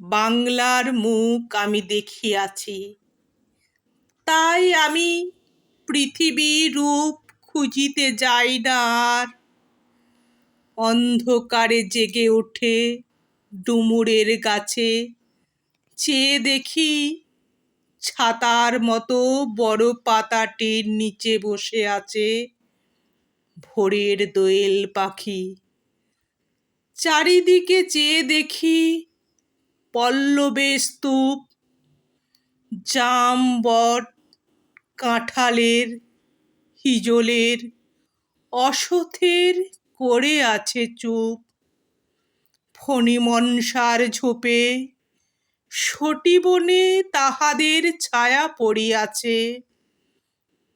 বাংলার মুখ আমি দেখিয়াছি। তাই আমি পৃথিবীর রূপ খুঁজিতে যাই না আর। অন্ধকারে জেগে ওঠে ডুমুরের গাছে। চেয়ে দেখি ছাতার মতো বড় পাতাটির নিচে বসে আছে ভোরের দোয়েল পাখি। চারিদিকে চেয়ে দেখি পল্লবের স্তূপ জাম বট কাঁঠালের হিজলের অসথের করে আছে চুপ। ফণিমনসার ঝোপে সটিবনে তাহাদের ছায়া পড়িয়াছে।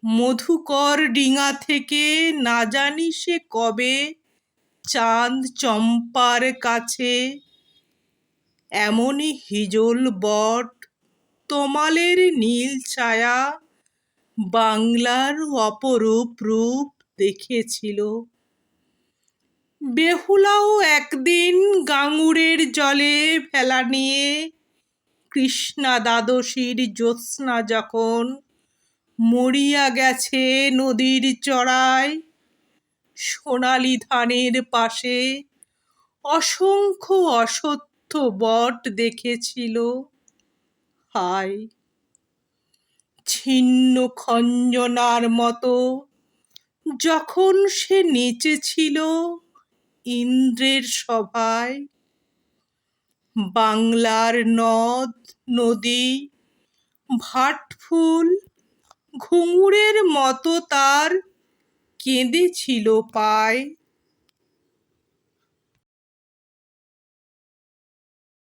মধুকর ডিঙা থেকে না জানি সে কবে চাঁদ চম্পার কাছে এমনই হিজল বট তমালের নীল ছায়া বাংলার অপরূপ রূপ দেখেছিল বেহুলাও একদিন গাঙুরের জলে ফেলা নিয়ে কৃষ্ণা দ্বাদশীর জ্যোৎস্না যখন মরিয়া গেছে নদীর চড়ায় সোনালি ধানের পাশে অসংখ্য অসত্য বট দেখেছিল। হায়, ছিন্ন খঞ্জনার মতো। যখন সে নেচেছিল ইন্দ্রের সভায়, বাংলার নদ, নদী ভাটফুল ঘুঙুরের মতো তার কেঁদেছিল পায়।